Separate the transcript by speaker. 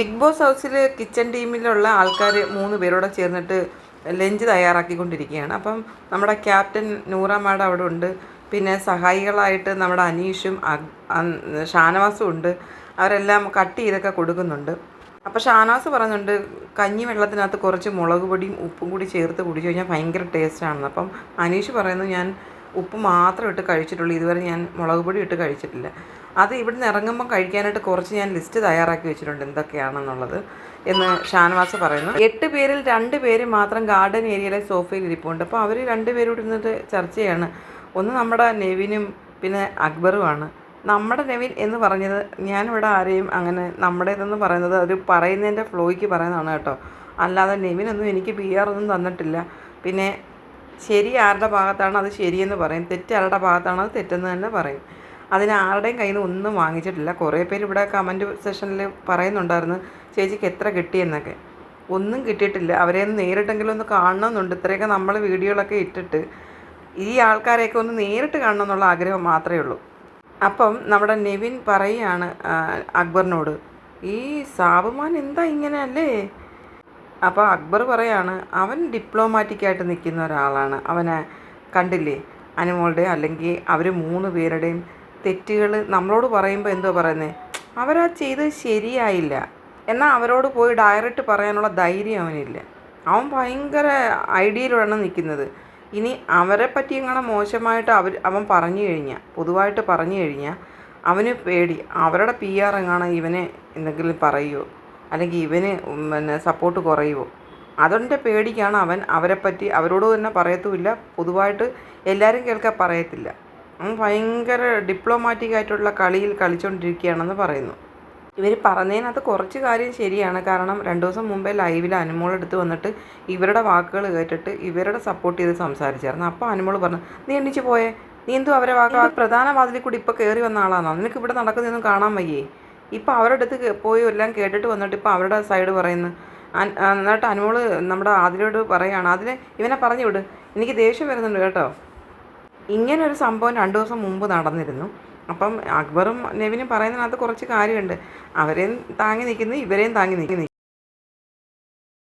Speaker 1: Big Boss ഹൗസിൽ kitchen ടീമിലുള്ള ആൾക്കാർ മൂന്ന് പേരോടെ ചേർന്നിട്ട് ലഞ്ച് തയ്യാറാക്കിക്കൊണ്ടിരിക്കുകയാണ്. അപ്പം നമ്മുടെ ക്യാപ്റ്റൻ നൂറ മാഡം അവിടെ ഉണ്ട്. പിന്നെ സഹായികളായിട്ട് നമ്മുടെ അനീഷും ഷാനവാസും ഉണ്ട്. അവരെല്ലാം കട്ട് ചെയ്തൊക്കെ കൊടുക്കുന്നുണ്ട്. അപ്പോൾ ഷാനവാസ് പറഞ്ഞുണ്ട് കഞ്ഞി വെള്ളത്തിനകത്ത് കുറച്ച് മുളക് പൊടിയും ഉപ്പും കൂടി ചേർത്ത് കുടിച്ചു കഴിഞ്ഞാൽ ഭയങ്കര ടേസ്റ്റാണെന്ന് അപ്പം അനീഷ് പറയുന്നു ഞാൻ ഉപ്പ് മാത്രം ഇട്ട് കഴിച്ചിട്ടുള്ളൂ. ഇതുവരെ ഞാൻ മുളക് പൊടി ഇട്ട് കഴിച്ചിട്ടില്ല. അത് ഇവിടുന്ന് ഇറങ്ങുമ്പോൾ കഴിക്കാനായിട്ട് കുറച്ച് ഞാൻ ലിസ്റ്റ് തയ്യാറാക്കി വെച്ചിട്ടുണ്ട് എന്തൊക്കെയാണെന്നുള്ളത് എന്ന് ഷാനവാസ് പറയുന്നു. എട്ട് പേരിൽ രണ്ട് പേര് മാത്രം ഗാർഡൻ ഏരിയയിലെ സോഫയിൽ ഇരിപ്പുണ്ട്. അപ്പോൾ അവർ രണ്ട് പേരും കൂടി ഇരുന്നിട്ട് ചർച്ച ചെയ്യാണ്. ഒന്ന് നമ്മുടെ നെവിനും പിന്നെ അക്ബറുമാണ്. നമ്മുടെ നെവിൻ എന്ന് പറഞ്ഞത് ഞാനിവിടെ ആരെയും അങ്ങനെ നമ്മുടേതെന്ന് പറയുന്നത് ഒരു പറയുന്നതിന്റെ ഫ്ലോയ്ക്ക് പറയുന്നതാണ് കേട്ടോ. അല്ലാതെ നെവിനൊന്നും എനിക്ക് പി ആർ ഒന്നും തന്നിട്ടില്ല. പിന്നെ ശരി ആരുടെ ഭാഗത്താണ് അത് ശരിയെന്ന് പറയും. തെറ്റ് ആരുടെ ഭാഗത്താണ് അത് തെറ്റെന്ന് തന്നെ പറയും. അതിന് ആരുടെയും കയ്യിൽ നിന്ന് ഒന്നും വാങ്ങിച്ചിട്ടില്ല. കുറേ പേര് ഇവിടെ കമന്റ് സെഷനിൽ പറയുന്നുണ്ടായിരുന്നു ചേച്ചിക്ക് എത്ര കിട്ടിയെന്നൊക്കെ ഒന്നും കിട്ടിയിട്ടില്ല. അവരെ ഒന്ന് നേരിട്ടെങ്കിലും ഒന്ന് കാണണമെന്നുണ്ട്. ഇത്രയൊക്കെ നമ്മൾ വീഡിയോകളൊക്കെ ഇട്ടിട്ട് ഈ ആൾക്കാരെയൊക്കെ ഒന്ന് നേരിട്ട് കാണണം എന്നുള്ള ആഗ്രഹം മാത്രമേ ഉള്ളൂ. അപ്പം നമ്മുടെ നെവിൻ പറയുകയാണ് അക്ബറിനോട് ഈ സാബുമാൻ എന്താ ഇങ്ങനെ അല്ലേ അപ്പോൾ അക്ബർ പറയാണ് അവൻ ഡിപ്ലോമാറ്റിക്കായിട്ട് നിൽക്കുന്ന ഒരാളാണ്. അവനെ കണ്ടില്ലേ? അനുമോളുടെ അല്ലെങ്കിൽ അവർ മൂന്ന് പേരുടെയും തെറ്റുകൾ നമ്മളോട് പറയുമ്പോൾ എന്തോ പറയുന്നത് അവരാ ചെയ്തത് ശരിയായില്ല. എന്നാൽ അവരോട് പോയി ഡയറക്റ്റ് പറയാനുള്ള ധൈര്യം അവനില്ല. അവൻ ഭയങ്കര ഐഡിയയിലാണ് നിൽക്കുന്നത്. ഇനി അവരെ പറ്റി ഇങ്ങനെ മോശമായിട്ട് അവർ അവൻ പറഞ്ഞു കഴിഞ്ഞാൽ പൊതുവായിട്ട് പറഞ്ഞു കഴിഞ്ഞാൽ അവന് പേടി. അവരുടെ പി ആർ എങ്ങാണ് ഇവനെ എന്തെങ്കിലും പറയുമോ അല്ലെങ്കിൽ ഇവന് പിന്നെ സപ്പോർട്ട് കുറയുമോ അതിന്റെ പേടിക്കാണ് അവൻ. അവരെ പറ്റി അവരോട് തന്നെ പറയത്തുമില്ല. പൊതുവായിട്ട് എല്ലാവരും കേൾക്കാൻ പറയത്തില്ല. അവൻ ഭയങ്കര ഡിപ്ലോമാറ്റിക് ആയിട്ടുള്ള കളിയിൽ കളിച്ചുകൊണ്ടിരിക്കുകയാണെന്ന് പറയുന്നു. ഇവർ പറഞ്ഞതിനകത്ത് കുറച്ച് കാര്യം ശരിയാണ്. കാരണം രണ്ട് ദിവസം മുമ്പേ ലൈവിൽ അനുമോൾ എടുത്ത് വന്നിട്ട് ഇവരുടെ വാക്കുകൾ കേട്ടിട്ട് ഇവരുടെ സപ്പോർട്ട് ചെയ്ത് സംസാരിച്ചായിരുന്നു. അപ്പോൾ അനുമോൾ പറഞ്ഞു നീ എണ്ണിച്ച് പോയേ. നീ എന്തോ അവരെ വാക്ക്? പ്രധാന വാതിലിൽ കൂടി ഇപ്പോൾ കയറി വന്ന ആളാണോ നിനക്ക് ഇവിടെ നടക്കുന്നതൊന്നും കാണാൻ വയ്യേ. ഇപ്പോൾ അവരുടെ അടുത്ത് പോയി എല്ലാം കേട്ടിട്ട് വന്നിട്ട് ഇപ്പോൾ അവരുടെ സൈഡ് പറയുന്നു. എന്നിട്ട് അനുമോൾ നമ്മുടെ ആദിലോട് പറയുകയാണ് അതിനെ ഇവനെ പറഞ്ഞു വിട്. എനിക്ക് ദേഷ്യം വരുന്നുണ്ട് കേട്ടോ. ഇങ്ങനെ ഒരു സംഭവം രണ്ട് ദിവസം മുമ്പ് നടന്നിരുന്നു. അപ്പം അക്ബറും നെവിനും പറയുന്നതിനകത്ത് കുറച്ച് കാര്യമുണ്ട്. അവരെയും താങ്ങി നിൽക്കുന്നു ഇവരെയും താങ്ങി നിൽക്കുന്നു.